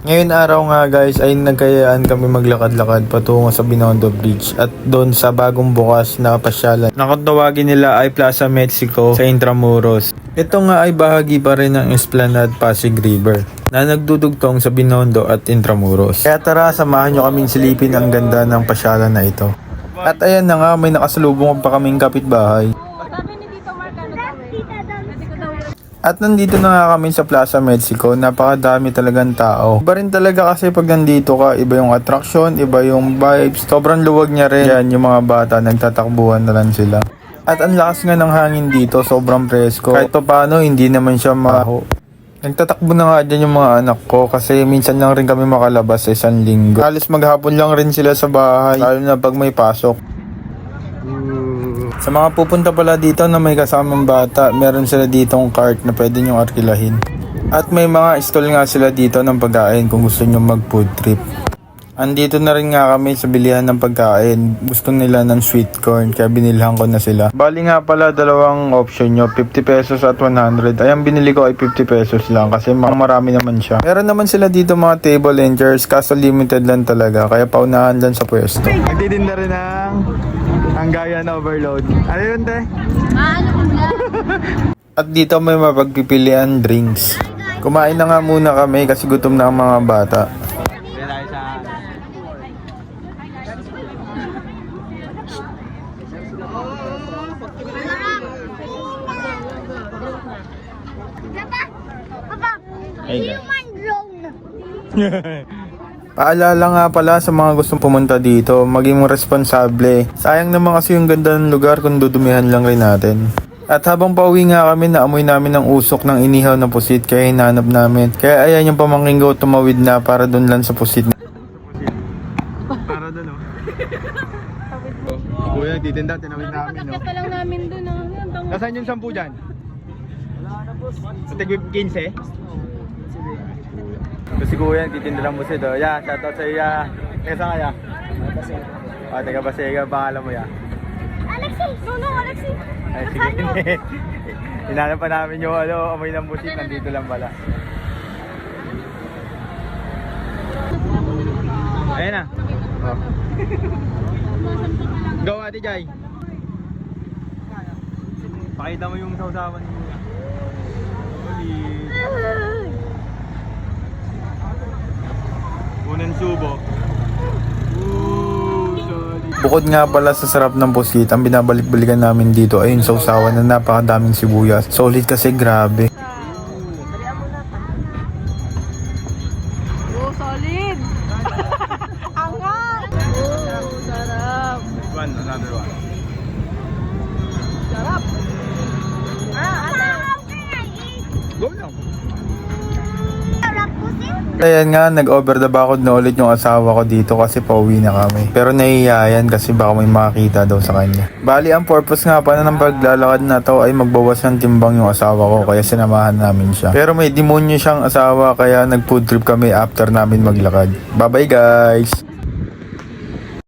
Ngayon araw nga guys ay nagkayaan kami maglakad-lakad patungo sa Binondo Bridge at doon sa bagong bukas na pasyalan. Nakatawagin nila ay Plaza Mexico sa Intramuros. Ito nga ay bahagi pa rin ng Esplanade Pasig River na nagdudugtong sa Binondo at Intramuros. Kaya tara, samahan nyo kaming silipin ang ganda ng pasyalan na ito. At ayan na nga, may nakasalubong pa kaming kapitbahay. Sabi ni Tito Mark, ano daw eh. Hindi ko daw At nandito na nga kami sa Plaza Mexico, napakadami talagang tao. Iba rin talaga kasi pag nandito ka, iba yung attraction, iba yung vibes. Sobrang luwag niya rin. Yan, yung mga bata, nagtatakbuhan na lang sila. At ang lakas nga ng hangin dito, sobrang presko. Kahit pa paano, hindi naman siya maho. Nagtatakbo na nga dyan yung mga anak ko kasi minsan lang rin kami makalabas sa isang linggo. Halos maghapon lang rin sila sa bahay, lalo na pag may pasok. Sa mga pupunta pala dito na may kasamang bata, meron sila ditong cart na pwede nyong arkilahin. At may mga stall nga sila dito ng pagkain kung gusto nyo mag food trip. Andito na rin nga kami sa bilihan ng pagkain. Gusto nila ng sweet corn kaya binilhan ko na sila. Bali nga pala dalawang option nyo, 50 pesos at 100. Ayan binili ko ay 50 pesos lang kasi ma- marami naman siya. Meron naman sila dito mga table and chairs kaso limited lang talaga kaya paunahan lang sa pwesto. Nagtitinda rin ng ang gaya na overload. Ano yun te? Maano ko lang. At dito may mapagpipilian drinks. Kumain na nga muna kami kasi gutom na ang mga bata. Papa, human drone. Paalala nga pala sa mga gustong pumunta dito, maging responsable. Sayang naman kasi yung ganda ng lugar kung dudumihan lang rin natin. At habang pauwi nga kami, naamoy namin ang usok ng inihaw na pusit kaya hinanap namin. Kaya ayan yung pamangking ko tumawid na para doon lang sa pusit. Para doon oh. Kuya, titinda, tinawid namin Kakit ka lang namin dun. ah. Ano, ang bango. Nasaan yung sampu dyan? Sa tigwip 15? Ito si Kuya, titinda lang mo siya do. Ya, shoutout sa iya. Teka saan kaya? Ah, taga Basega, pangalan mo ya. Alexi, no, no, Alexi. Ay, sige. Hinanap pa namin yung ano, amoy ng busit, nandito lang pala. Ayan na. Oh. Go, Ate Jai. Pakita mo yung sausawan mo. Ulit. Unang subo. Bukod nga pala sa sarap ng pusit, ang binabalik-balikan namin dito ay yung sausawan na napakadaming sibuyas. Solid kasi grabe. Oh, solid. Angat. Oh, sarap. One, another one. Ayan nga, nag-over the bakod na ulit yung asawa ko dito kasi pauwi na kami. Pero nahihiya yan kasi baka may makakita daw sa kanya. Bali, ang purpose nga pala ng paglalakad na to ay magbawas ng timbang yung asawa ko kaya sinamahan namin siya. Pero may demonyo siyang asawa kaya nag-food trip kami after namin maglakad. Bye-bye guys!